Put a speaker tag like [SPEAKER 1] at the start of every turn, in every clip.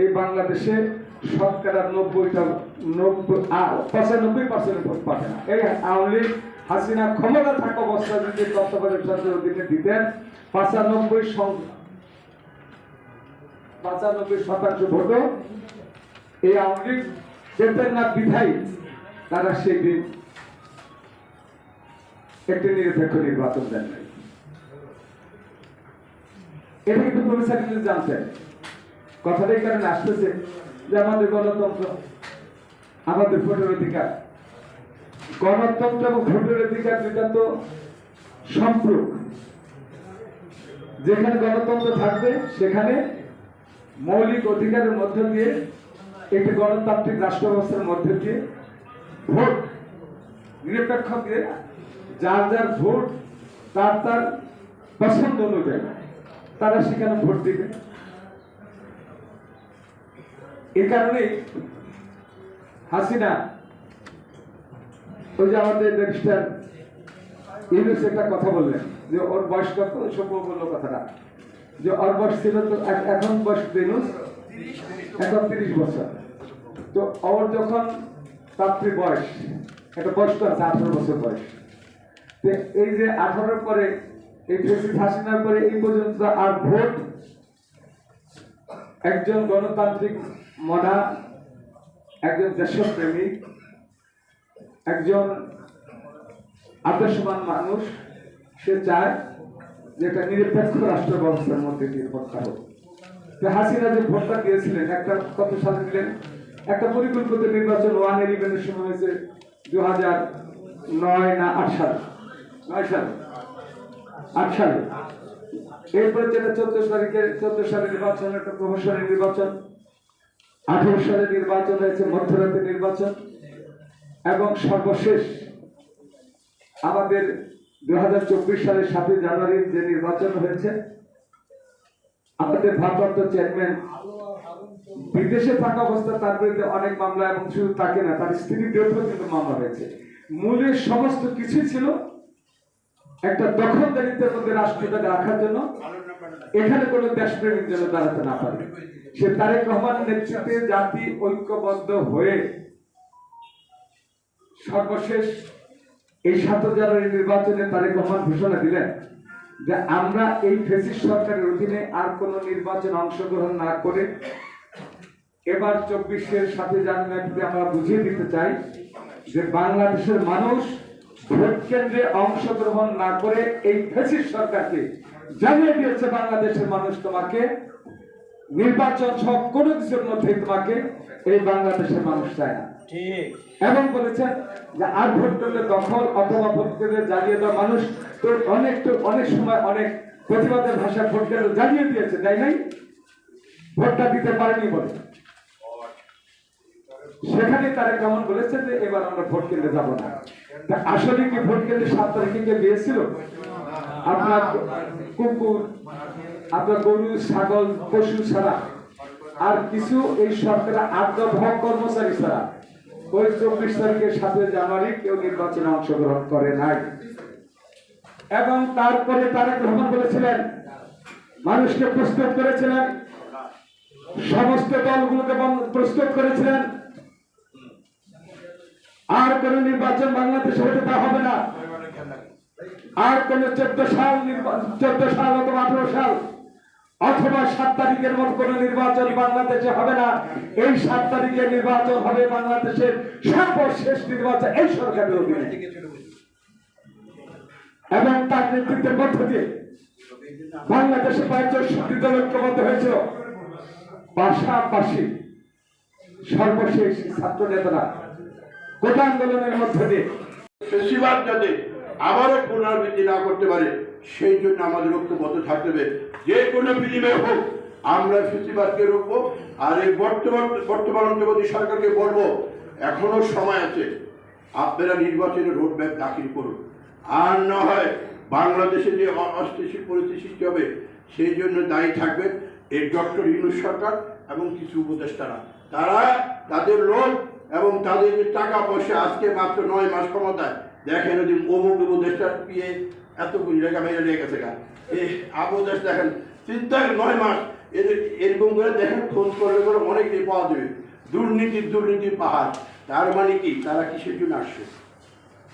[SPEAKER 1] এই বাংলাদেশে শতকরা নব্বইটা নব্বই পঁচানব্বই পার্সেন্ট ভোট পাবে না। এই আওয়ামী লীগ, হাসিনা ক্ষমতা থাকা অবস্থা যদি তত্ত্বাবধায়ক সরকারের অধীনে দিতেন, পঁচানব্বই পঁচানব্বই শতাংশ ভোটও এই আওয়ামী লীগ পেতেন না বিধায়ী, তারা সেদিন একটি নিরপেক্ষ নির্বাচন দেন নাই। এটা কিন্তু প্রফেসর জানতেন। কথাটাই কারণে আসতেছে, যে আমাদের গণতন্ত্র, আমাদের ভোটের অধিকার। গণতন্ত্র এবং ভোটের অধিকার দুটা তো সম্পূর্ণ যেখানে গণতন্ত্র থাকবে, সেখানে মৌলিক অধিকারের মধ্য দিয়ে একটি গণতান্ত্রিক রাষ্ট্র ব্যবস্থার মধ্যে দিয়ে ভোট, নিরপেক্ষ যার যার ভোট, তার তার পছন্দ অনুযায়ী তারা সেখানে ভোট দিবে। এ কারণেই হাসিনা, ওই যে আমাদের ইউনুস একটা কথা বললেন, যে ওর বয়স কত? বলল কথাটা। যে ওর বয়স ছিল তো এখন বয়স এখন তিরিশ বছর। তো ওর যখন তাত্রী বয়স, একটা বয়স তো আছে, আঠারো বছর বয়স। এই যে আঠারোর পরে, এই হাসিনার পরে এই পর্যন্ত আর ভোট একজন গণতান্ত্রিক মনা, একজন দেশপ্রেমিক, একজন আদর্শবান মানুষ, সে চায় যে একটা নিরপেক্ষ রাষ্ট্র ব্যবস্থার মধ্যে দিয়ে ভোটটা হোক। হাসিনা যে ভোটটা দিয়েছিলেন, একটা কত সালে দিলেন একটা পরিকল্পিত নির্বাচন ওয়ান ইলেভেনের সময় হয়েছে দু হাজার নয় না আট সালে। নয় সালে। আট সালে। এরপরে যেটা চোদ্দ তারিখে, চোদ্দ সালে নির্বাচন, একটা প্রহসনী নির্বাচন আঠারো সালে নির্বাচন হয়েছে, মধ্যরাতে নির্বাচন। এবং সর্বশেষ আমাদের দু হাজার চব্বিশ সালের সাতই জানুয়ারির যে নির্বাচন হয়েছে, আমাদের ভারপ্রাপ্ত চেয়ারম্যান বিদেশে থাকা অবস্থা তার বিরুদ্ধে অনেক মামলা এবং শুধু তাকে না, তার স্ত্রীর বিরুদ্ধেও কিন্তু মামলা হয়েছে। মূলের সমস্ত কিছু ছিল একটা দখলদারিত্বের মধ্যে রাষ্ট্রটাকে রাখার জন্য এখানে কোনো দেশপ্রেমিক যেন দাঁড়াতে না পারে। সে তারেক রহমানের নেতৃত্বে জাতি ঐক্যবদ্ধ হয়ে সর্বশেষ এই সাত জানুয়ারি নির্বাচনে তারেক রহমান ঘোষণা দিলেন যে আমরা এই ফেসিস সরকারের অধীনে আর কোনো নির্বাচন অংশগ্রহণ না করে এবার চব্বিশের সাথে জানুয়ারিতে আমরা বুঝিয়ে দিতে চাই যে বাংলাদেশের মানুষ ভোট কেন্দ্রে অংশগ্রহণ না করে এই ফেসিস সরকারকে জানিয়ে দিয়েছে বাংলাদেশের মানুষ তোমাকে। নির্বাচন সব কোনো কিছুর মধ্যে তোমাকে এই বাংলাদেশের মানুষ চায় না। এবং বলেছেন যে আর ভোট করলে দখল অথবা ভোট করলে জ্বালিয়ে দেওয়া মানুষ তো অনেক তো অনেক সময় অনেক প্রতিবাদের ভাষা ভোট কেন্দ্র জ্বালিয়ে দিয়েছে তাই নাই? ভোটটা দিতে পারেনি বলে। সেখানে তারা কেমন বলেছে যে এবার আমরা ভোট কেন্দ্রে যাব না। আসলে কি ভোট কেন্দ্রে সাত তারিখে কে গিয়েছিল? আপনার কুকুর, আপনার গরু, ছাগল, পশু ছাড়া। আর কিছু এই সরকারের আজ্ঞাবহ কর্মচারী ছাড়া। ওই চব্বিশ তারিখের সাথে জানুয়ারি কেউ নির্বাচনে অংশগ্রহণ করে নাই। এবং তারপরে তারেক রহমান বলেছিলেন, মানুষকে প্রস্তুত করেছিলেন, সমস্ত দলগুলোকে প্রস্তুত করেছিলেন। আর কোন নির্বাচন বাংলাদেশে হতে তা হবে না। আর কোন চোদ্দ সাল চোদ্দ সাল অথবা আঠারো সাল অথবা সাত তারিখের মতো কোন নির্বাচন বাংলাদেশে হবে না। এই সাত তারিখের নির্বাচন হবে বাংলাদেশের সর্বশেষ নির্বাচন এই সরকারের অধীনে। এবং তার নেতৃত্বের মধ্য দিয়ে বাংলাদেশে চৌষট্টি দল ঐক্যবদ্ধ হয়েছিল পাশাপাশি সর্বশেষ ছাত্র নেতারা কোটা আন্দোলনের মধ্য দিয়ে।
[SPEAKER 2] ফেসিবাদ যাতে আবারও পুনরাবৃত্তি না করতে পারে, সেই জন্য আমাদের ঐক্যবদ্ধ থাকতে হবে। যে কোনো বিনিময় হোক, আমরা ফেসিবাদকে রুখবো, আর এই বর্তমান বর্তমান অন্তর্বর্তী সরকারকে বলব, এখনও সময় আছে, আপনারা নির্বাচনের রোডম্যাপ দাখিল করুন। আর না হয় বাংলাদেশে যে অস্থিতিশীল পরিস্থিতি সৃষ্টি হবে, সেই জন্য দায়ী থাকবেন এই ডক্টর ইউনুস সরকার এবং কিছু উপদেষ্টারা। তারা, তাদের লোক এবং তাদের যে টাকা পয়সা আজকে মাত্র নয় মাস ক্ষমতায়, দেখেন ওই অমুক উপদেষ্টার পিয়ে এত কোটি টাকা মেরে নিয়ে গেছে গা। এই উপদেশ দেখেন, চিন্তা নয় মাস এর- এরকম করে দেখেন খোঁজ করলে করে অনেকেই পাওয়া যাবে। দুর্নীতির দুর্নীতির পাহাড়। তার মানে কি? তারা কিসের জন্য আসছে?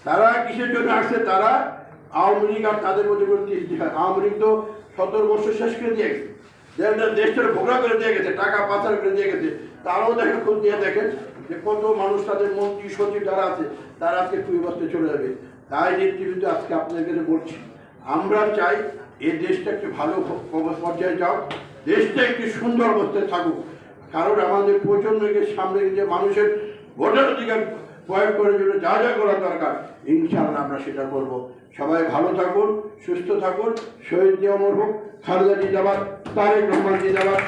[SPEAKER 2] তারা কিসের জন্য আসছে? তারা আওয়ামী লীগ আর তাদের মধ্যে আওয়ামী লীগ তো সতেরো বছর শেষ করে দিয়ে গেছে। দেশটা- ভোগড়া করে দিয়ে গেছে, টাকা পাচার করে দিয়ে গেছে। তারাও দেখেন খোঁজ দিয়ে দেখেন। যে কত মানুষ তাদের মন্ত্রী সচিব যারা আছে, তারা আজকে কুড়ি বছরে চলে যাবে। তাই নেতৃবৃন্দ আজকে আপনাদের বলছি। আমরা চাই এই দেশটা একটু ভালো পর্যায়ে যাও। দেশটা একটু সুন্দর অবস্থায় থাকুক। কারণ আমাদের প্রজন্মকে সামনে যে মানুষের ভোটার অধিকার প্রয়োগ করার জন্য যা যা করা দরকার, ইনশাআল্লাহ আমরা সেটা করব। সবাই ভালো থাকুন, সুস্থ থাকুন। শহীদ অমর হোক। খালেদা জিন্দাবাদ, তারেক রহমান জিন্দাবাদ।